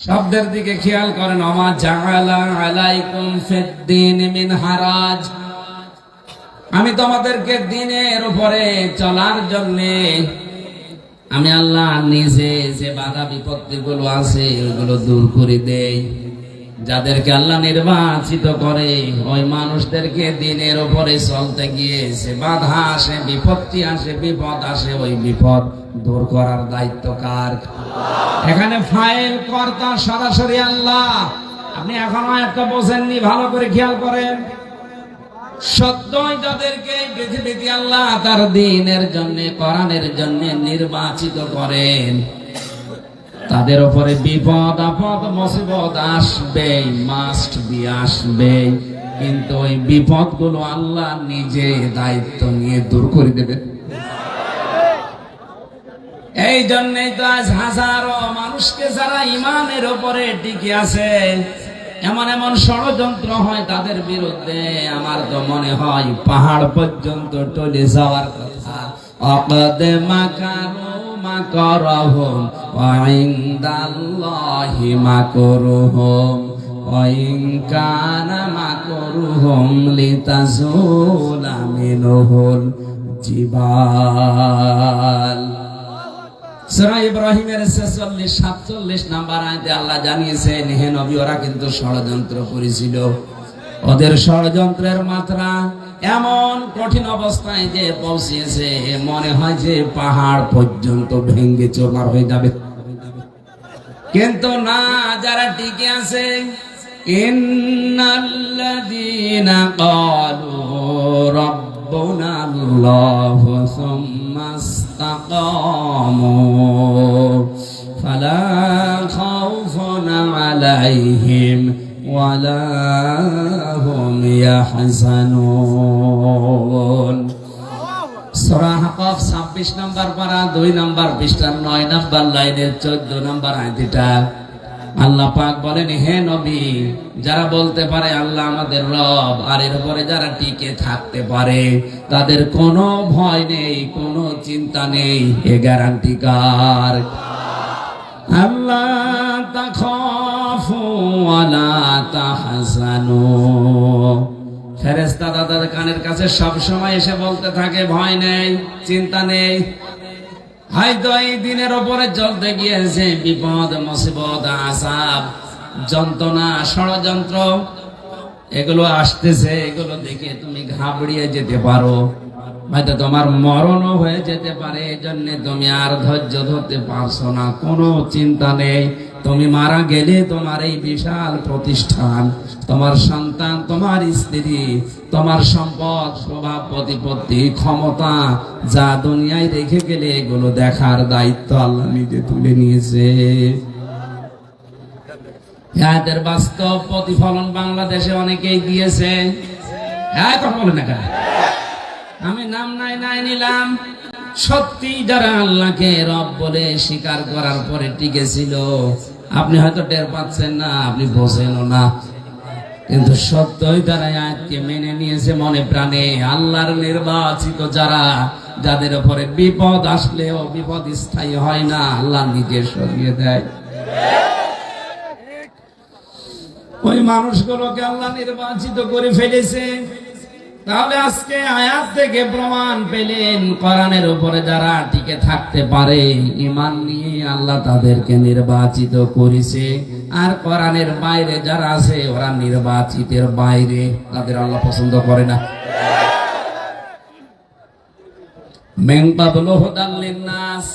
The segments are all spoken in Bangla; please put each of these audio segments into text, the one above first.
শব্দের দিকে খেয়াল করেন, অমা জাহালা আলাইকুম ফিদ্দিন মিন হারাজ। আমি তোমাদেরকে দিনের উপরে চলার জন্য, আমি আল্লাহ নিজে যে বাধা বিপত্তি গুলো আছে, ওগুলো দূর করে দেই। যাদেরকে আল্লাহ নির্বাচিত করে, ওই মানুষদেরকে দিনের উপরে চলতে গিয়ে সে বাধা আসে, বিপত্তি আসে, বিপদ আসে, ওই বিপদ দূর করার দায়িত্ব কার? এখানে ফাইল কর্তা সরাসরি আল্লাহ। আপনি এখনও একটা বোঝেননি, ভালো করে খেয়াল করেন। সত্যই যাদেরকে পৃথিবীতে আল্লাহ তার দিনের জন্য, কোরআনের জন্য নির্বাচিত করেন তাদের উপরে বিপদ, আপদ, মুসিবত আসবে মাস্ট বি আসবে। কিন্তু ওই বিপদগুলো আল্লাহ নিজে দায়িত্ব নিয়ে দূর করে দেবে। এই জন্যই তো আজ হাজারো মানুষকে যারা ইমানের উপরে টিকে আছে, এমন এমন ষড়যন্ত্র হয় তাদের বিরুদ্ধে। আমার তো মনে হয় পাহাড় পর্যন্ত টলে যাওয়ার কথা। অকদে মাকারু মাকরহুম ওয়াইন্দাল্লাহি মাকরুহুম ওয়াইন কানা মাকরুহুম লিতাজুলা মিনহুল জিবাল। সূরা ইব্রাহিমের 46 47 নাম্বার আয়াতে আল্লাহ জানিয়েছেন, হে নবী, ওরা কিন্তু ষড়যন্ত্র করেছিল। ওদের ষড়যন্ত্রের মাত্রা এমন কঠিন অবস্থায় যে পৌঁছেছে, মনে হয় যে পাহাড় পর্যন্ত ভেঙ্গে চোরমার হয়ে যাবে। কিন্তু না, যারা টিকে আছে ফালা খাউফুন আলাইহিম ওয়ালা হুম ইয়াহজানুন সূরা হাকাফ 26 নাম্বার পারা 2 নাম্বার পৃষ্ঠার 9 নাম্বার লাইনের 14 নাম্বার আয়াতটা আল্লাহ পাক বলেন, হে নবী, যারা বলতে পারে আল্লাহ আমাদের রব, আর এর উপরে যারা টিকে থাকতে পারে, তাদের কোনো ভয় নেই, কোনো চিন্তা নেই, এ গ্যারান্টি কার? আল্লাহ তাখাফু ফেরেস্তা দাদার কানের কাছে সব সময় এসে বলতে থাকে, ভয় নেই, চিন্তা নেই। হয়তো এই দিনের ওপরে চলতে গিয়েছে বিপদ, মুসিবত আসাব যন্ত্রণা, ষড়যন্ত্র। এগুলো আসতেছে, এগুলো দেখে তুমি ঘাবড়িয়ে যেতে পারো। হয়তো তোমার মরণও হয়ে যেতে পারে এই জন্য তুমি আর ধৈর্য ধরতে পারছ না, কোনো চিন্তা নেই। তুমি মারা গেলে তোমার এই বিশাল প্রতিষ্ঠান, তোমার সন্তান, তোমার স্ত্রী, তোমার সম্পদ, স্বভাব, প্রতিপত্তি, ক্ষমতা যা দুনিয়ায় রেখে গেলে এগুলো দেখার দায়িত্ব আল্লাহ নিজে তুলে নিয়েছে। এদের বাস্তব প্রতিফলন বাংলাদেশে অনেকেই দিয়েছে হ্যাঁ আমি নাম নাই নাই নিলাম। সত্যি যারা আল্লাহকে রব বলে স্বীকার করার পরে টিকেছিল আপনি হয়তো টের পাচ্ছেন না, আপনি বোঝেনও না। কিন্তু সত্যই তারা আজকে মেনে নিয়েছে মনে প্রাণে। আল্লাহর নির্বাচিত যারা, যাদের উপরে বিপদ আসলেও বিপদ স্থায়ী হয় না, আল্লাহ নিজে সরিয়ে দেয়। ওই মানুষগুলোকে আল্লাহ নির্বাচিত করে ফেলেছে। তাহলে আজকে আয়াত থেকে প্রমাণ পেলেন কোরআনের উপরে যারা টিকে থাকতে পারে ইমান নিয়ে আল্লাহ তাদেরকে নির্বাচিত করেছে আর কোরআনের বাইরে যারা আছে ওরা নির্বাচিতের বাইরে তাদের আল্লাহ পছন্দ করে না من قبل هدى للناس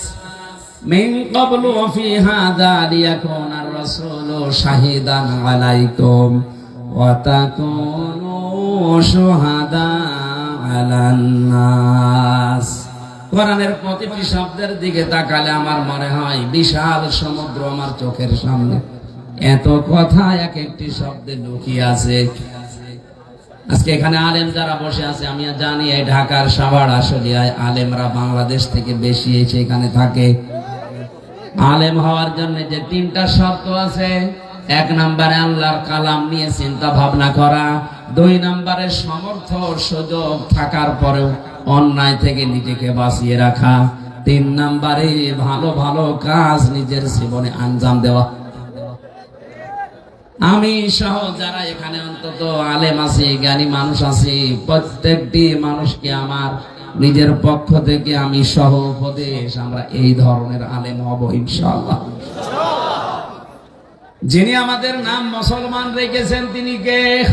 من قبل وفي هذا ليكون الرسول شهيدا عليكم وتكونوا শুহাদা আলান্নাস। কোরআনের প্রতিটি শব্দের দিকে তাকালে আমার মনে হয় বিশাল সমুদ্র আমার চোখের সামনে। এত কথা এক একটি শব্দে লুকিয়ে আছে। আজকে এখানে আলেম যারা বসে আছে, আমি জানি এই ঢাকার সাভার আশুলিয়ায় আলেমরা বাংলাদেশ থেকে বেশি এসে এখানে থাকে। আলেম হওয়ার জন্য যে তিনটা শর্ত আছে এক নম্বরে আল্লাহর কালাম নিয়ে চিন্তা ভাবনা করা, দুই নম্বরে সমর্থ সুযোগ থাকার পরেও অন্যায় থেকে নিজেকে বাঁচিয়ে রাখা, তিন নম্বরে ভালো ভালো কাজ নিজের জীবনে আঞ্জাম দেওয়া। আমি সহ যারা এখানে অন্তত আলেম আছি, জ্ঞানী মানুষ আছি, প্রত্যেকটি মানুষকে আমার নিজের পক্ষ থেকে আমি সহ উপদেশ, আমরা এই ধরনের আলেম হব ইনশাআল্লাহ। যিনি আমাদের নাম মুসলমান রেখেছেন, তিনি কে?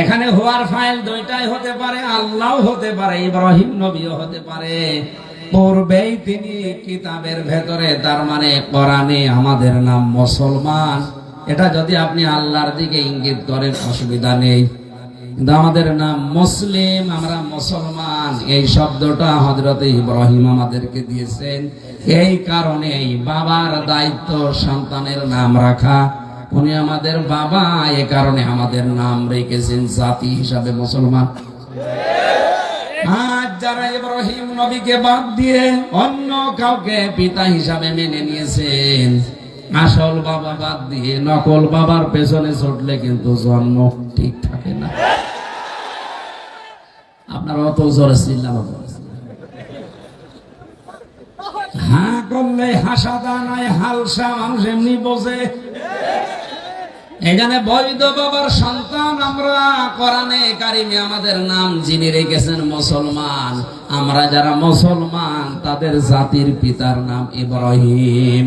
এখানে হওয়ার ফাইল দুইটাই হতে পারে, আল্লাহ হতে পারে, ইব্রাহিম নবীও হতে পারে। পূর্বেই তিনি কিতাবের ভেতরে, তার মানে কোরআনে আমাদের নাম মুসলমান। এটা যদি আপনি আল্লাহর দিকে ইঙ্গিত করেন, অসুবিধা নেই। কিন্তু আমাদের নাম মুসলিম, আমরা মুসলমান। এই শব্দটা হজরত ইব্রাহিম আমাদেরকে দিয়েছেন। এই কারণে বাবার দায়িত্ব সন্তানের নাম রাখা। উনি আমাদের বাবা, এ কারণে আমাদের নাম রেখেছেন জাতি হিসাবে মুসলমান। আজ যারা ইব্রাহিম নবীকে বাদ দিয়ে অন্য কাউকে পিতা হিসাবে মেনে নিয়েছেন, আসল বাবা বাদ দিয়ে নকল বাবার পেছনে ছুটলে কিন্তু জন্ম ঠিক থাকে এখানে বৈধ বাবার সন্তান আমরা, কোরআনে কারিমে আমাদের নাম যিনি রেখেছেন মুসলমান। আমরা যারা মুসলমান, তাদের জাতির পিতার নাম ইব্রাহিম।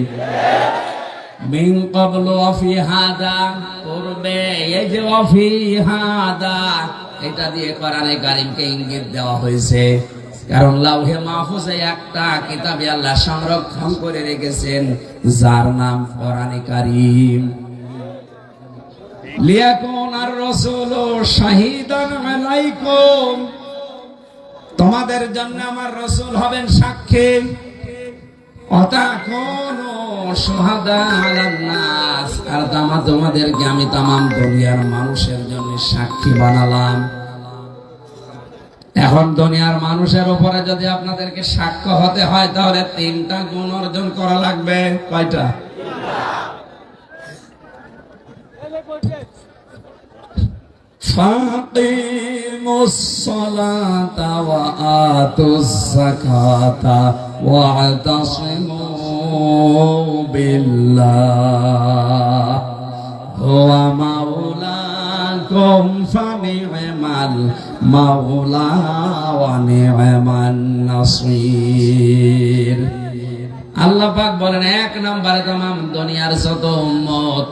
পূর্বে এই যে ওয়াফি হাদা এটা দিয়ে কোরআনে কারিমকে ইঙ্গিত দেওয়া হয়েছে। কারণ লাউহে মাহফুজে একটা কিতাবে আল্লাহ সংরক্ষণ করে রেখেছেন, যার নাম কোরআনে কারিম। লিয়াকুন আর রসুল শাহিদান আলাইকুম। তোমাদের জন্য আমার রসুল হবেন সাক্ষী। আর দামা তোমাদেরকে আমি তামাম দুনিয়ার মানুষের জন্য সাক্ষী বানালাম। এখন দুনিয়ার মানুষের উপরে যদি আপনাদেরকে সাক্ষ্য হতে হয়, তাহলে তিনটা গুণ অর্জন করা লাগবে। কয়টা? ফাকিমুস সালাতা ওয়া আতুস যাকাতা واعتصموا بالله هو مولاكم فنعم المولى ونعم النصير আল্লাহ পাক বলেন এক নম্বরে তাম দুনিয়ার যত উম্মত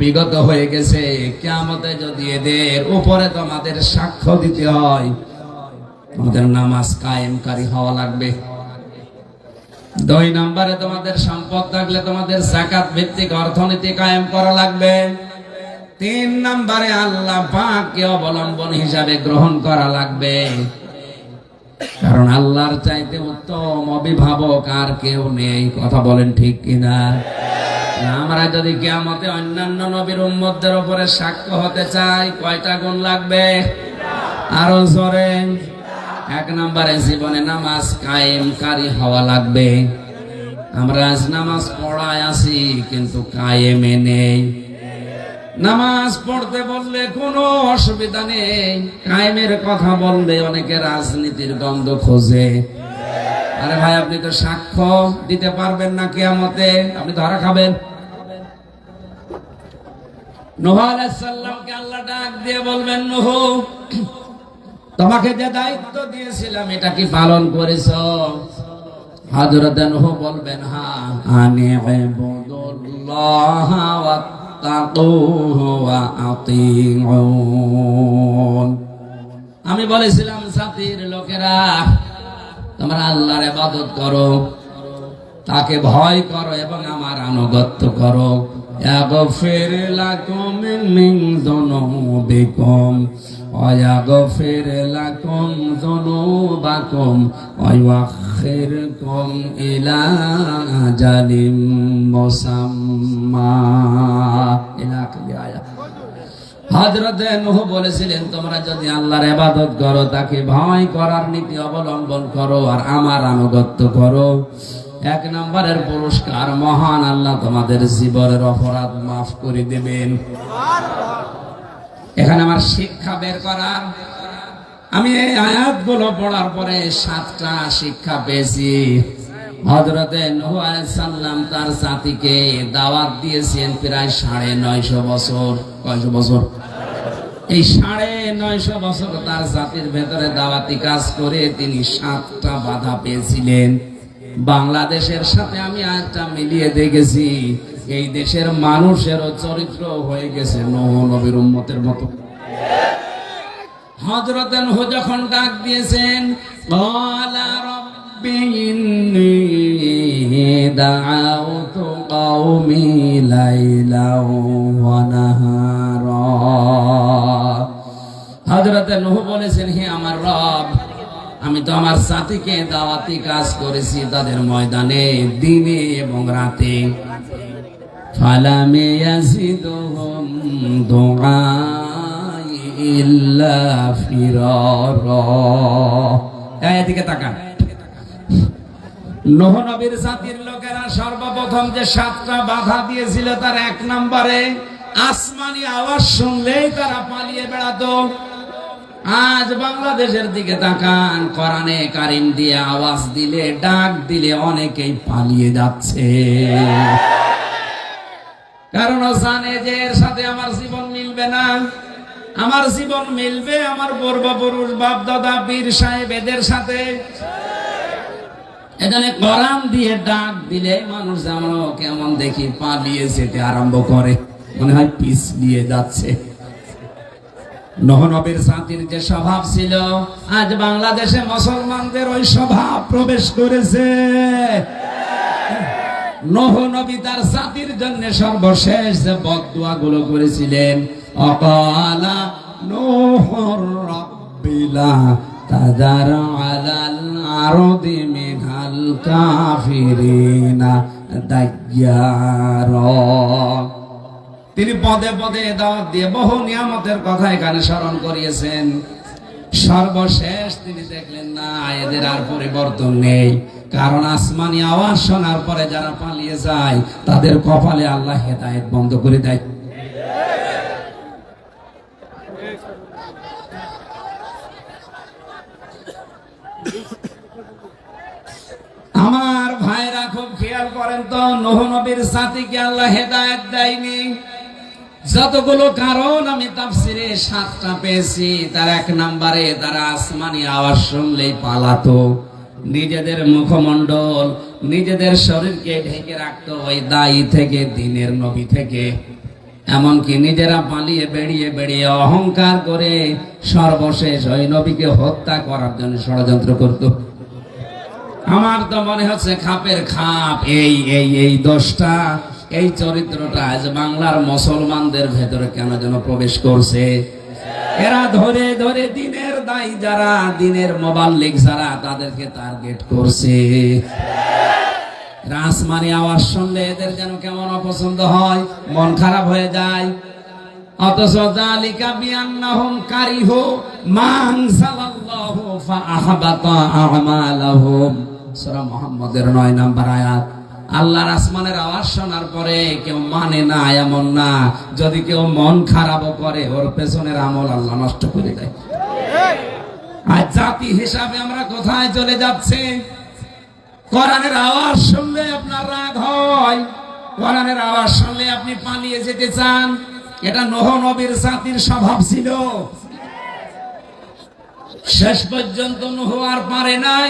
বিগত হয়ে গেছে কেমতে যদি এদের উপরে তোমাদের সাক্ষ্য দিতে হয় তোমাদের নামাজ কায়েমকারী হওয়া লাগবে দুই নম্বরে তোমাদের সম্পদ থাকলে তোমাদের জাকাত ভিত্তিক অর্থনীতি কায়েম করা লাগবে। তিন নম্বরে আল্লাহ পাককে অবলম্বন হিসাবে গ্রহণ করা লাগবে। কারণ আল্লাহর চাইতে উত্তম অভিভাবক আর কেউ নেই। কথা বলেন ঠিক কিনা? আমরা যদি কেয়ামতে অন্যান্য নবীর উম্মতদের উপরে সাক্ষ্য হতে চাই, কয়টা গুণ লাগবে? আরও জোরে। এক নম্বরে জীবনে নামাজ কায়েমকারী হওয়া লাগবে। আমরা আজ নামাজ পড়ায় আছি, কিন্তু কায়েমে নেই। নামাজ পড়তে বললে কোনো অসুবিধা নেই। কায়েমের কথা বললে অনেকে রাজনীতির গন্ধ খোঁজে। আরে ভাই, আপনি তো সাক্ষ্য দিতে পারবেন না কেয়ামতে। আপনি ধরা খাবেন। নোহ আল্লাহ ডাক দিয়ে বলবেন, নোহ তোমাকে যে দায়িত্ব দিয়েছিলাম, এটা কি পালন করেছ? হযরত বলবেন হ্যাঁ আমি বলেছিলাম সাথীর লোকেরা, তোমরা আল্লাহর ইবাদত করো, তাকে ভয় করো এবং আমার আনুগত্য করো। ইয়াগফির লাকুম মিন যুনুবিকুম ويغفر لكم ذنوبكم ويؤخركم إلى أجل مسمى إلى آخر آية হজরত নুহ বলেছিলেন তোমরা যদি আল্লাহর ইবাদত করো তাকে ভয় করার নীতি অবলম্বন করো আর আমার আনুগত্য করো এক নম্বরের পুরস্কার মহান আল্লাহ তোমাদের জীবনের অপরাধ মাফ করে দেবেন এখানে আমার শিক্ষা বের করার আমি এই আয়াতগুলো পড়ার পরে সাতটা শিক্ষা পেয়েছি। হজরতে তার জাতিকে দাওয়াত দিয়েছেন প্রায় সাড়ে নয়শো বছর। বছর? এই সাড়ে নয়শো বছর তার জাতির ভেতরে দাওয়াতি কাজ করে তিনি সাতটা বাধা পেয়েছিলেন। বাংলাদেশের সাথে আমি আজটা মিলিয়ে দেখেছি। এই দেশের মানুষেরও চরিত্র হয়ে গেছে নবীর উম্মতের মতো। যখন ডাক দিয়েছেন "ক্বালা রব্বি কওমি লাইলাও ওয়া নাহারা। হযরত নূহ বলেছেন, হে আমার রব, আমি তো আমার সাথীকে দাওয়াতি কাজ করেছি তাদের ময়দানে, দিনে এবং রাতে। ইয়াজিদুহুম দুআই ইল্লা ফিরারা এই এদিকে তাকান। নহ নবীর জাতির লোকেরা সর্বপ্রথম যে সাতটা বাধা দিয়েছিল তার এক নম্বরে, আসমানি আওয়াজ শুনলেই তারা পালিয়ে বেড়াতো। আজ বাংলাদেশের দিকে তাকান, কোরআনে কারিম দিয়ে আওয়াজ দিলে, ডাক দিলে অনেকেই পালিয়ে যাচ্ছে। কারণ ও জানে যে এর সাথে আমার জীবন মিলবে না। আমার জীবন মিলবে আমার পূর্বপুরুষ বাপ দাদা বীর সাহেব এদের সাথে। এখানে কোরআন দিয়ে ডাক দিলে মানুষ যেমন কেমন দেখি পালিয়ে যেতে আরম্ভ করে। মনে হয় পিছলিয়ে যাচ্ছে। নহনবীর জাতির যে স্বভাব ছিল, আজ বাংলাদেশে মুসলমানদের ওই স্বভাব প্রবেশ করেছে। নহ নবী তার জাতির জন্য সর্বশেষ যে বদুয়া গুলো করেছিলেন, অকালা নোহর রব্বিলা তাজার আলাল আরদি মিনাল কাফিরিনা দাইয়ারা তিনি পদে পদে দাওয়াত দিয়ে বহু নিয়ামতের কথা এখানে স্মরণ করিয়েছেন। সর্বশেষ তিনি দেখলেন, না, এদের আর পরিবর্তন নেই। কারণ আসমানি আওয়াজ শোনার পরে যারা পালিয়ে যায়, তাদের কপালে আল্লাহ হেদায়েত বন্ধ করে দেয়। আমার ভাইরা খুব খেয়াল করেন তো, নহ নবীর সাথীকে আল্লাহ হেদায়েত দেয়নি? যতগুলো কারণ আমি তাফসিরে সাতটা পেয়েছি, তার এক নম্বরে তারা আসমানি আওয়াজ শুনলেই পালাতো। নিজেদের মুখমণ্ডল, নিজেদের শরীরকে ঢেকে রাখতো ওই দায়ী থেকে, দিনের নবী থেকে। এমনকি নিজেরা পালিয়ে বেরিয়ে বেরিয়ে অহংকার করে সর্বশেষ ওই নবীকে হত্যা করার জন্য ষড়যন্ত্র করতো। আমার তো মনে হচ্ছে খাপের খাপ, এই এই এই দোষটা, এই চরিত্রটা আজ বাংলার মুসলমানদের ভেতরে কেন যেন প্রবেশ করছে? এরা ধরে ধরে দিনের দায়ী যারা দিনের মোবাল্লিক যারা তাদেরকে টার্গেট করছে। রাসমানি আওয়াজ শুনলে এদের যেন কেমন অপছন্দ হয়, মন খারাপ হয়ে যায়। অথচ বিআন্নাহুম কারিহু আ'মালাহুম। সূরা মুহাম্মদের 9 নাম্বার আয়াত। আল্লাহর আসমানের আওয়াজ শোনার পরে কেউ মানে না, এমন না। যদি কেউ মন খারাপ করে, ওর পেছনের আমল আল্লাহ নষ্ট করে দেয়। আর জাতি হিসাবে আমরা কোথায় চলে যাচ্ছে? কোরআনের আওয়াজ শুনলে আপনার রাগ হয়। কোরআনের আওয়াজ শুনলে আপনি পালিয়ে যেতে চান। এটা নহ নবীর জাতির স্বভাব ছিল। শেষ পর্যন্ত নহ আর পারে নাই।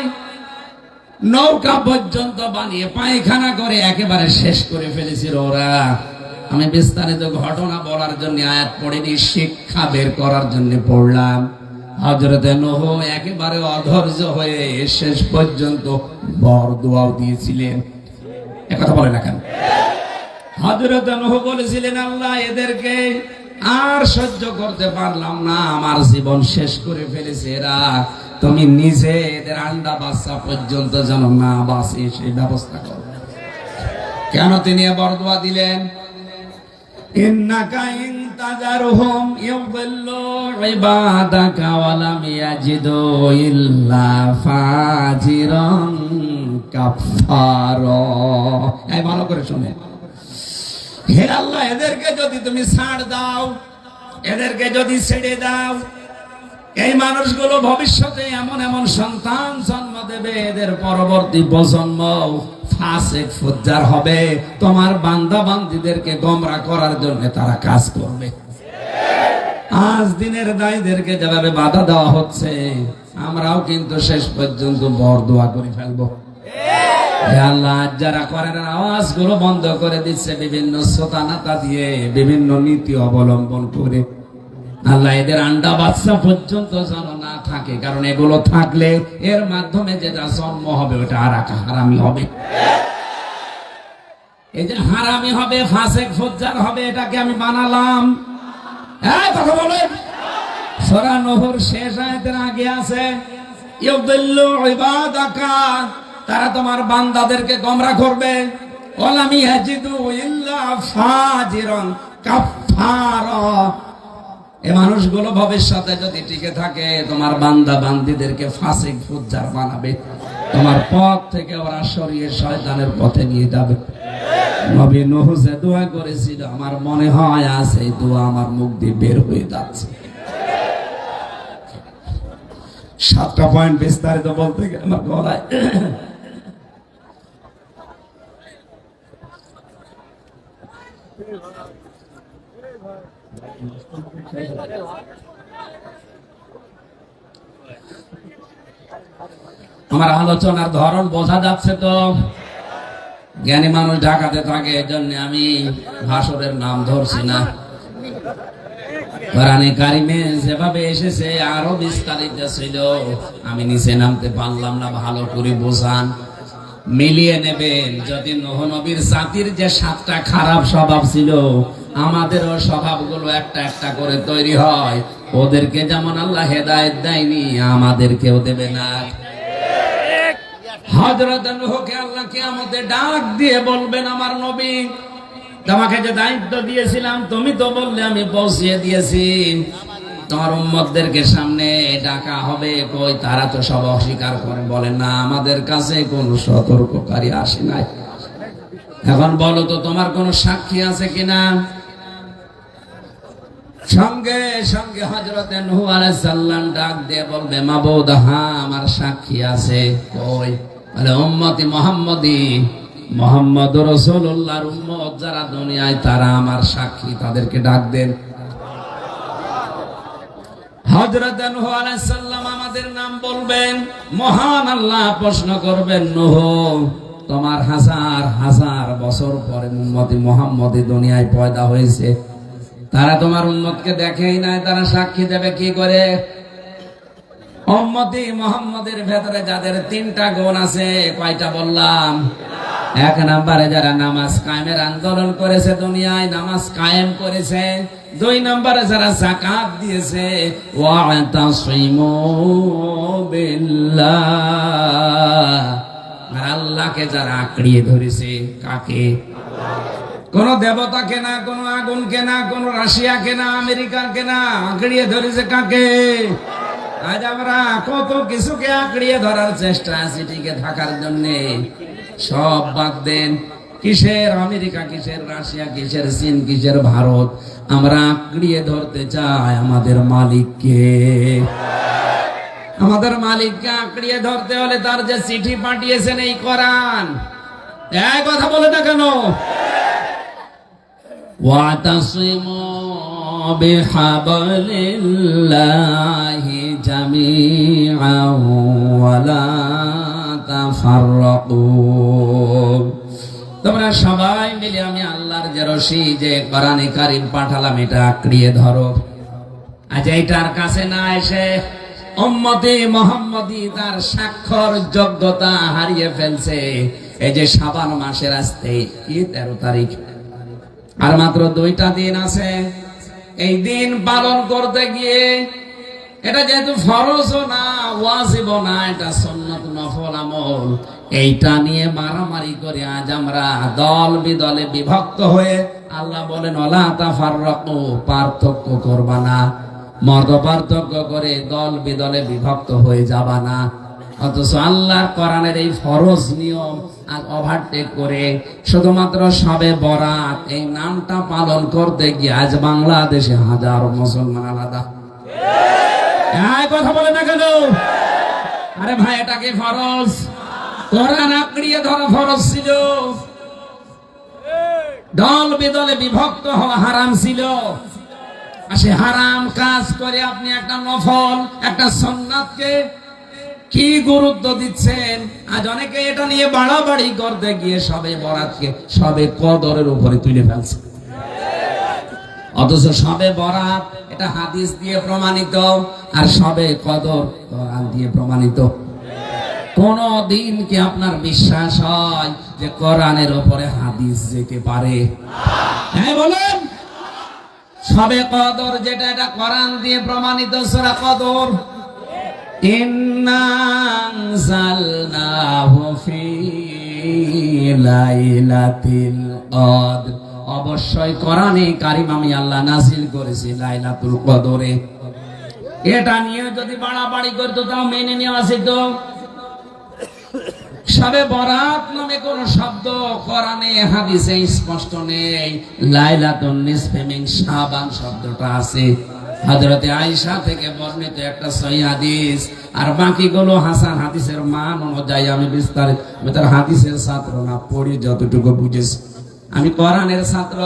নৌকা পর্যন্ত বানিয়ে পায়খানা করে একেবারে শেষ করে ফেলেছিল ওরা। আমি বিস্তারিত ঘটনা বলার জন্য আয়াত পড়িনি, শিক্ষা বের করার জন্য পড়লাম। হজরতে নহ একেবারে অধৈর্য হয়ে শেষ পর্যন্ত বর দোয়াও দিয়েছিলেন। একথা বলে না কেন? হজরত নহ বলেছিলেন, আল্লাহ, এদেরকে আর সহ্য করতে পারলাম না। আমার জীবন শেষ করে ফেলেছে এরা। তুমি নিজে এদের আন্ডা বাচ্চা পর্যন্ত যেন না বাঁচে, সেই ব্যবস্থা করো। কেন তিনি বরদোয়া দিলেন? ভালো করে শুনে। হে আল্লাহ, এদেরকে যদি তুমি ছাড় দাও, এদেরকে যদি ছেড়ে দাও, এই মানুষগুলো ভবিষ্যতে এমন এমন সন্তান জন্ম দেবে, এদের পরবর্তী প্রজন্ম ফাসেক ফুজ্জার হবে। তোমার বান্দা বান্দিদেরকে গমরা করার জন্য তারা কাজ করবে। আজ দিনের দায়ীদেরকে যেভাবে বাধা দেওয়া হচ্ছে, আমরাও কিন্তু শেষ পর্যন্ত বর দোয়া করে ফেলব। যারা করেন আওয়াজগুলো বন্ধ করে দিচ্ছে বিভিন্ন শ্রোতানাতা দিয়ে বিভিন্ন নীতি অবলম্বন করে। আল্লাহ, এদের আন্ডা বাচ্চা পর্যন্ত যেন না থাকে, কারণ এগুলো থাকলে এর মাধ্যমে যেটা জন্ম হবে, ওটা আর হারামি হবে। এই যে হারামি হবে, ফাসেক ফজ্জার হবে, এটাকে আমি বানালাম। তারা তোমার বান্দাদেরকে গমরা করবে। ওলামি হাজিদু ইল্লা ফাজিরন এ মানুষগুলো ভবিষ্যতে যদি টিকে থাকে, তোমার বান্দা বান্দিদেরকে ফাসিক ফুজ্জার বানাবে। তোমার পথ থেকে ওরা সরিয়ে শয়তানের পথে নিয়ে যাবে। নবী দোয়া করেছিল, আমার মনে হয় আজ এই দোয়া আমার মুখ দিয়ে বের হয়ে যাচ্ছে। সাতটা পয়েন্ট বিস্তারিত বলতে গেলে আমার গলায় আমার আলোচনার ধরন বোঝা যাচ্ছে তো। জ্ঞানী মানুষ ঢাকাতে থাকে, এজন্য আমি ভাসরের নাম ধরছি না। কোরআনে কারিমে যেভাবে এসেছে, আরও বিস্তারিত ছিল। আমি নিচে নামতে পারলাম না, ভালো করে বোঝান। মিলিয়ে নেবেন, যদি নহনবীর জাতির যে সাতটা খারাপ স্বভাব ছিল আমাদেরও স্বভাবগুলো একটা একটা করে তৈরি হয়। ওদেরকে যেমন আল্লাহ হেদায়ত দেয়নি, আমাদেরকেও দেবে না। ডাক দিয়ে বলবেন, আমার তোমাকে যে দায়িত্ব দিয়েছিলাম, তুমি তো বললে আমি দিয়েছি। তোমার সামনে হবে, কই তারা তো সব অস্বীকার করে, বলে, না, আমাদের কাছে কোনো সতর্ককারী আসে নাই। এখন বলো তো, তোমার কোনো সাক্ষী আছে কিনা? সঙ্গে সঙ্গে হজরতে নুহু আলাইহিস ডাক দিয়ে বলবে মাবুদ হ্যাঁ আমার সাক্ষী আছে। কই? বলে, উম্মতি মোহাম্মদি মোহাম্মদ রসুল্লাহর উম্মত যারা দুনিয়ায়, তারা আমার সাক্ষী, তাদেরকে ডাক দেন। হজরত নুহু আলাইহিস সালাম আমাদের নাম বলবেন, মহান আল্লাহ প্রশ্ন করবেন, নুহ, তোমার হাজার হাজার বছর পরে উম্মতি মোহাম্মদি দুনিয়ায় পয়দা হয়েছে। তারা তোমার উম্মতকে দেখেই নাই, তারা সাক্ষী দেবে কি করে? উম্মতি মোহাম্মদের ভেতরে যাদের তিনটা গুণ আছে, কয়টা বললাম? এক নম্বরে যারা নামাজ কায়েমের আন্দোলন করেছে দুনিয়ায়, নামাজ কায়েম করেছে। দুই নম্বরে যারা জাকাত দিয়েছে আর আল্লাহকে যারা আঁকড়িয়ে ধরেছে, কাকে? কোন দেবতা কেনা কোন আগুনকে না, কোন রাশিয়াকে না আমেরিকাকে না আঁকড়িয়ে ধরেছে কাকে? আজ আমরা কত কিছুকে আঁকড়িয়ে ধরার চেষ্টা আছি টিকে থাকার জন্য। সব বাদ দেন, কিসের আমেরিকা, কিসের রাশিয়া, কিসের চীন, কিসের ভারত? আমরা আঁকড়িয়ে ধরতে চাই আমাদের মালিককে। আমাদের মালিককে আঁকড়িয়ে ধরতে হলে তার যে চিঠি পাঠিয়েছেন এই করান এক কথা বলে না কেন? واعتصموا بحبل الله جميعا ولا تفرقوا তোমরা সবাই মিলে আমি আল্লাহর যে রশি যে কোরআনে কারিম পাঠালাম এটা আঁকড়িয়ে ধরো আজ এইটার কাছে না এসে উম্মতি মোহাম্মদি তার স্বাক্ষর যোগ্যতা হারিয়ে ফেলছে এই যে সাবান মাসের আসতে কি তেরো তারিখ আর মাত্র দুইটা দিন আছে। এই দিন পালন করতে গিয়ে এটা যেহেতু ফরজও না ওয়াজিব না, এটা সন্ন্যত নফল আমল। এইটা নিয়ে মারামারি করে আজ আমরা দল বিদলে বিভক্ত হয়ে আল্লাহ বলেন, ওলা তাফাররাকু, পার্থক্য করবা না। মত পার্থক্য করে দল বিদলে বিভক্ত হয়ে যাবা না। অথচ আল্লাহর কোরআনের এই ফরজ নিয়ম আজ ওভারটেক করে শুধুমাত্র সবে বরাত এই নামটা পালন করতে গিয়ে আজ বাংলাদেশে হাজার মুসলমান আলাদা। হ্যাঁ কথা বলে না কেন? আরে ভাই এটাকে ফরজ? কোরআন আঁকড়িয়ে ধরা ফরজ ছিল। দল বেদলে বিভক্ত হওয়া হারাম ছিল। আর সে হারাম কাজ করে আপনি একটা নফল, একটা সন্ন্যাতকে কি গুরুত্ব দিচ্ছেন? আজ অনেকে এটা নিয়ে বাড়াবাড়ি করতে গিয়ে সবে বরাতকে, সবে কদরের উপরে তুলে ফেলছে। অথচ সবে বরাত, এটা হাদিস দিয়ে প্রমাণিত, আর সবে কদর, কোরআন দিয়ে প্রমাণিত। কোন দিন কি আপনার বিশ্বাস হয় যে কোরআনের উপরে হাদিস যেতে পারে? হ্যাঁ বলেন। সবে কদর যেটা, এটা কোরআন দিয়ে প্রমাণিত, সূরা কদর ইন্না আনজালনাহু ফি লাইলাতিল কদর অবশ্যই কোরআনে কারিম আমি আল্লাহ নাজিল করেছি লাইলাতুল কদরে। এটা নিয়ে যদি বাড়াবাড়ি করতো তাও মেনে নেওয়া যেত। সবে বরাত নামে কোন শব্দ কোরআনে, হাদিসে স্পষ্ট নেই। লাইলাতুন নিসফে মিন শাবান শব্দটা আছে। হযরতে আয়েশা থেকে বর্ণিত একটা সহিহ হাদিস। আর বাকিগুলো হাসান হাদিসের মান অনুযায়ী আমি বিস্তারিত আমি তার হাদিসের ছাত্র না পড়ি যতটুকু বুঝেছি। আমি কোরআনের ছাত্র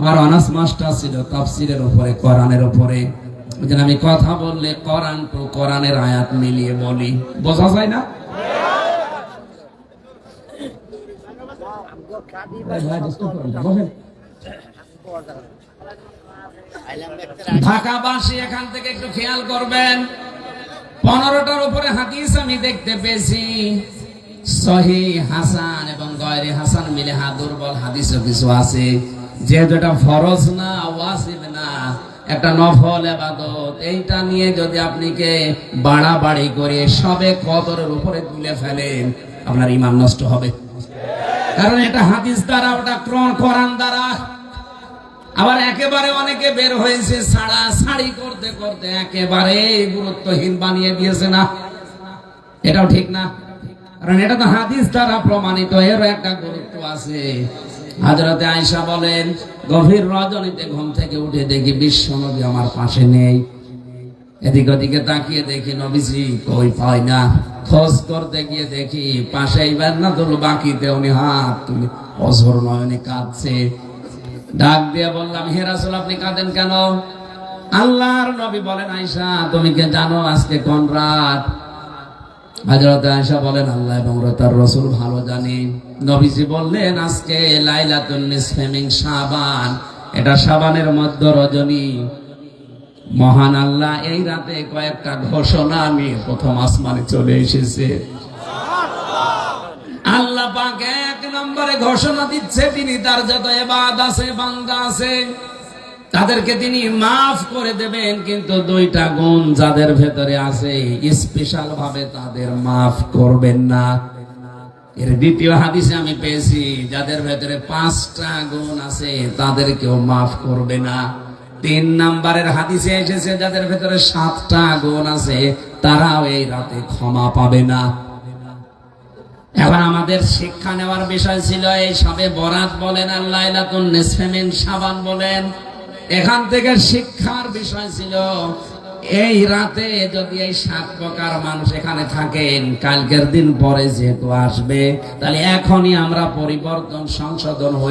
আমার অনার্স মাস্টার ছিল তাফসিরের উপরে কোরআনের উপরে। আমি কথা বললে কোরআন টু কোরআনের আয়াত মিলিয়ে বলি। বোঝা যায় না? ঢাকাবাসী, এখান থেকে একটু খেয়াল করবেন। পনেরোটার উপরে হাদিস আমি দেখতে পেয়েছি। সহি হাসান এবং গয়রে হাসান মিলে হা দুর্বল কিছু আছে। যেহেতু এটা ফরজ না ওয়াসিব না, একটা নফল এবাদত, এইটা নিয়ে যদি আপনি কে বাড়াবাড়ি করে সবে কদরের উপরে তুলে ফেলেন, আপনার ইমান নষ্ট হবে। কারণ এটা হাদিস দ্বারা, ওটা কোরআন দ্বারা আবার একেবারে অনেকে বের হয়েছে ছাড়া ছাড়ি করতে করতে একেবারে গুরুত্বহীন বানিয়ে দিয়েছে না। এটাও ঠিক না। কারণ এটা তো হাদিস দ্বারা প্রমাণিত, এরও একটা গুরুত্ব আছে। হাজরতে আয়সা বলেন, গভীর রজনীতে ঘুম থেকে উঠে দেখি বিশ্ব নদী আমার পাশে নেই। এদিক ওদিকে তাকিয়ে দেখি নবীজি, কই পাই না? খোঁজ করতে গিয়ে দেখি পাশে এইবার না তুলো বাকিতে উনি হাত তুলে অঝর নয়নে কাঁদছে। ডাক দিয়ে বললাম, হে রাসূল, আপনি কাঁদেন কেন? আল্লাহর নবী বলেন, আয়েশা, তুমি কে জানো আজকে কোন রাত? বলেন, আল্লাহ এবং তার ভালো জানি। নবীজি বললেন, আজকে লাইলাতুন নিসফে মিন এটা শাবানের মধ্য রজনী। মহান আল্লাহ, এই রাতে কয়েকটা ঘোষণা নিয়ে প্রথম আসমানে চলে এসেছে। আল্লাহ পাক এক নম্বরে ঘোষণা দিচ্ছে, তিনি তার যত এবাদ আছে, বান্দা আছে, তাদেরকে তিনি মাফ করে দেবেন, কিন্তু দুইটা গুণ যাদের ভেতরে আছে স্পেশাল ভাবে তাদের মাফ করবেন না। এর দ্বিতীয় হাদিসে আমি পেয়েছি, যাদের ভেতরে পাঁচটা গুণ আছে, তাদেরকেও মাফ করবে না। তিন নাম্বারের হাদিসে এসেছে, যাদের ভেতরে সাতটা গুণ আছে, তারাও এই রাতে ক্ষমা পাবে না। এখন আমাদের শিক্ষা নেওয়ার বিষয় ছিল এই সবে বরাত বলেন নেসফেমিন সাবান বলেন। এখান থেকে শিক্ষার বিষয় ছিল, এই রাতে যদি এই সাত প্রকার মানুষ এখানে থাকেন, কালকের দিন পরে যেহেতু আসবে, তাহলে এখনই আমরা পরিবর্তন সংশোধন হয়ে